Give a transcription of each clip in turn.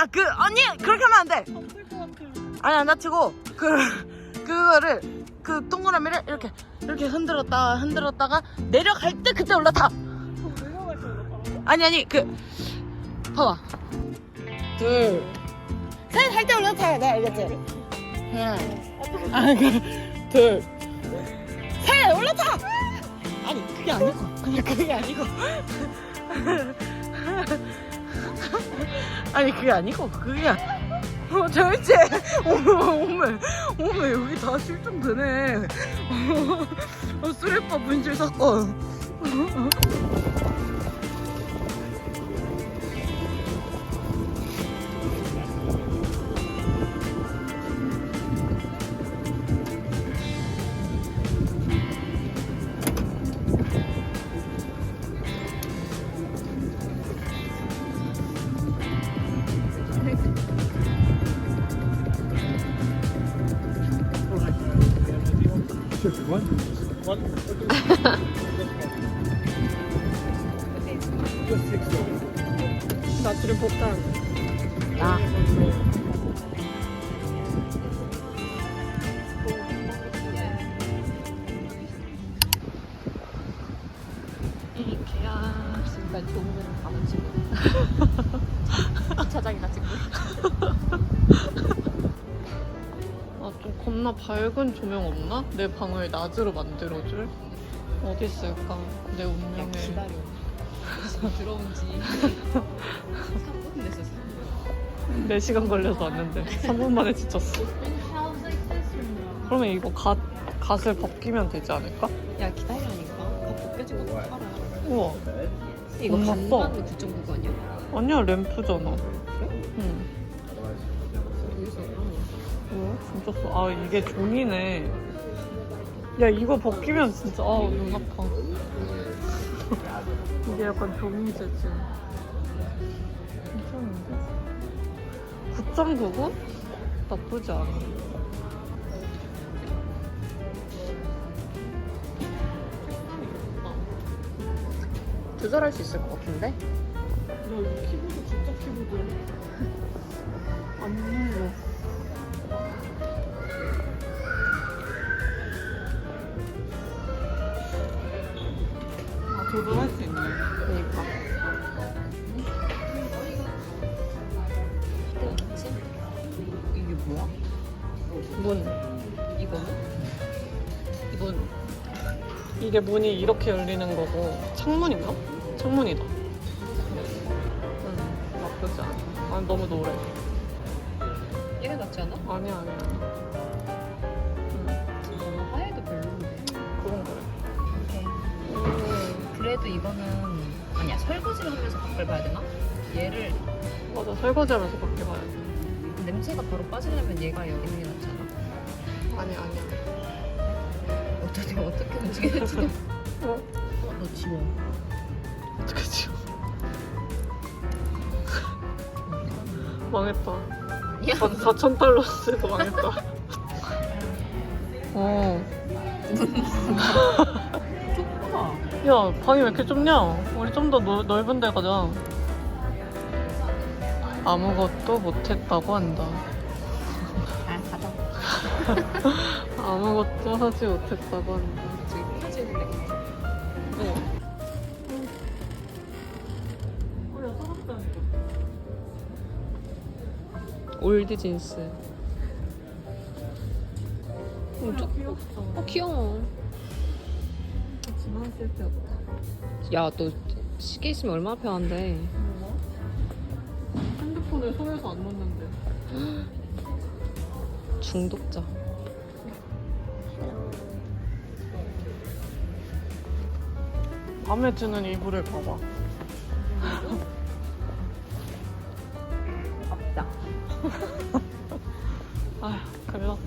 아 그 언니 그렇게 하면 안 돼. 안될 것 같아. 아니 안 다치고 그 그거를 그 동그라미를 이렇게 이렇게 흔들었다 흔들었다가 내려갈 때 그때 올라타. 올라가라고? 아니 아니 그 봐봐 둘셋할 때 올라타야 돼 알겠지? 하나 아그둘셋 올라타 아니 그게 아니고 그냥 그게 아니고 아니 그게 아니고 그게 어 절제 어머 어머 어머 여기 다 실종되네. 어, 쓰레빠 분실 사건 나트륨 폭탄. 겁나 밝은 조명 없나? 내 방을 낮으로 만들어줄? 어디 있을까? 내야 운명에. 기다려 지금 들어온 지 3분 됐어 3분 4시간 걸려서 왔는데 3분 만에 지쳤어. 그러면 이거 갓, 갓을 벗기면 되지 않을까? 야 기다리라니까 각 벗겨진 것도 팔아 우와. 이거 못 반반 봤어. 9.9가 아니야? 아니야, 램프잖아. 응. 그런 거 뭐야? 진짜 써. 아, 이게 종이네. 야, 이거 벗기면 진짜, 아, 눈 아파. 이게 약간 종이 재질. 괜찮은데? 9.99? 나쁘지 않아. 조절할 수 있을 것 같은데? 야, 이 키보드 진짜 키보드. 이게 문이 이렇게 열리는 거고, 창문인가? 창문이다. 응, 나쁘지 않아. 아, 너무 노래. 얘가 낫지 않아? 아니야, 아니야. 응, 어, 하얘도 별로인데 그건 그래. 그래도 이거는 아니야 설거지를 하면서 밖을 봐야 되나? 얘를 맞아, 설거지 하면서 밖에 봐야 돼. 냄새가 바로 빠지려면 얘가 여기 있는 게 낫지 않아? 아니야, 아니야. 어떻게 어떻게 움직여야 될지 어? 어, 너 지워 어떻게 지워? 망했다. 야 4천 달러 쓰고 망했다. 어. 좁아 야, 방이 왜 이렇게 좁냐? 우리 좀 더 넓은 데 가자. 아무것도 못했다고 한다. 아 아무것도 하지 못했다고. 저기 사진을 내 어. 올드 진스 어, 저- 귀엽다. 어 귀여워 지난 세트였다. 야너 시계 있으면 얼마나 편한데 핸드폰을 손에서 안 놓는데. 중독자 마음에 드는 이불을 봐봐. 없다 아휴, 큰일 났다.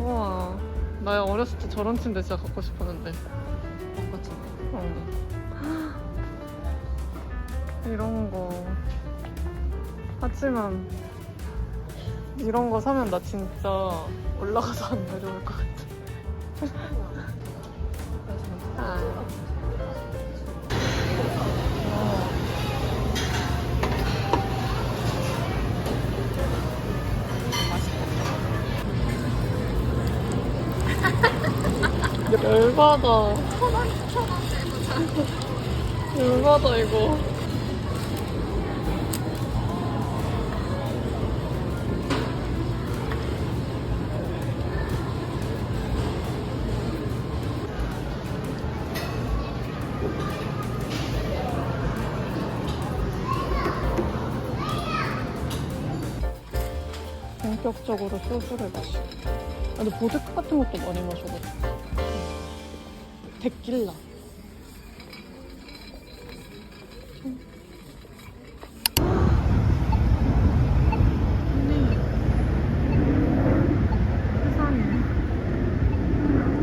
우와. 나 어렸을 때 저런 침대 진짜 갖고 싶었는데. 좀 어. 이런 거. 하지만, 이런 거 사면 나 진짜 올라가서 안 내려올 것 같아. 열받아. 열받아, 이거. 본격적으로 소주를 마셔. 아, 근데 보드카 같은 것도 많이 마셔가지고. 데킬라. 세상에.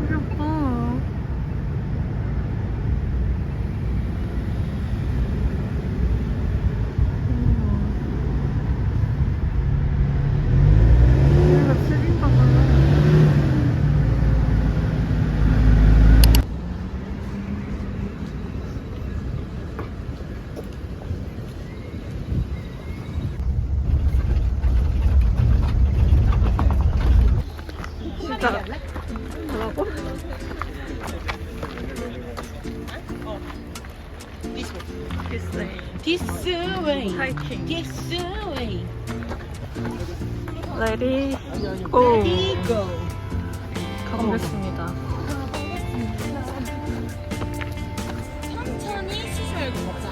예뻐. 내가 칠인가 봐. This way. 하이킹 This way. 레디 고. 가보겠습니다 천천히 수셔야 먹자.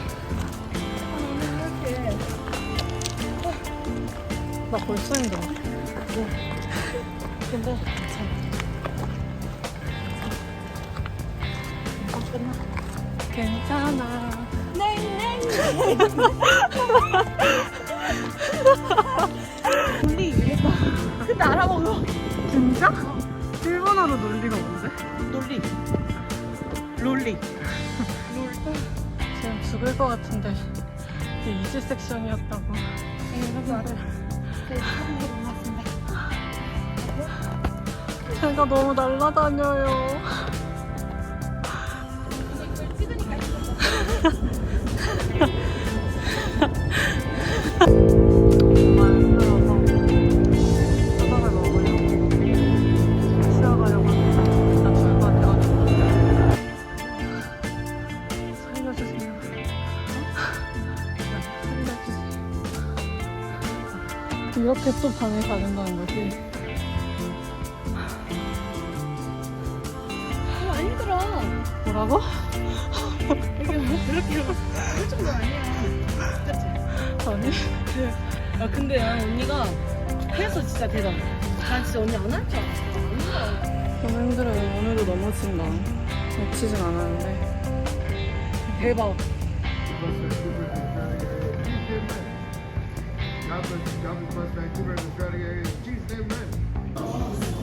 나 벌써 힘들어 근데 괜찮아 우리 이랬다. 근데 알아먹어. 진짜? 일본어로 논리가 뭔데? 논리. 롤리. 지금 죽을 것 같은데 이게 이지 섹션이었다고 말을 제가 너무 날라다녀요 이렇게 또 방에 가는다는 거지 어, 안 힘들어. 뭐라고? 그렇게 할 정도 아니야. 그치? 아니 아 근데 난 언니가 해서 진짜 대단해. 난 진짜 언니 안 할 줄 알았어. 안 힘들어. 너무 힘들어요 오늘도 넘어진다 놓치진 않았는데 대박. 아,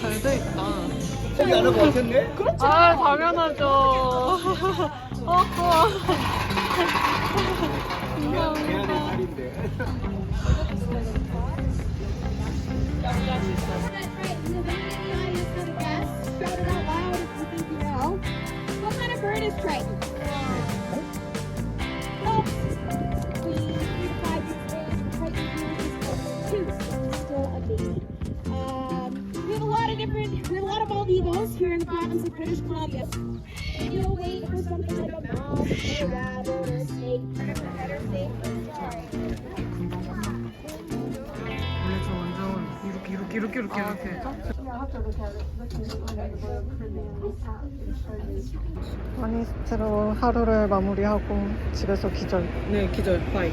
잘 돼 있다 저기 안 하고 왔겠네? 아 당연하죠 어 좋아 걔네 감사합니다. What kind of bird is Triton? Wait for something snake. Sorry. 원래 저 완전 이렇게 이렇게 이렇게 이렇게 아, 이렇게 마니스트로 하루를 마무리하고 집에서 기절 네 기절. 바이.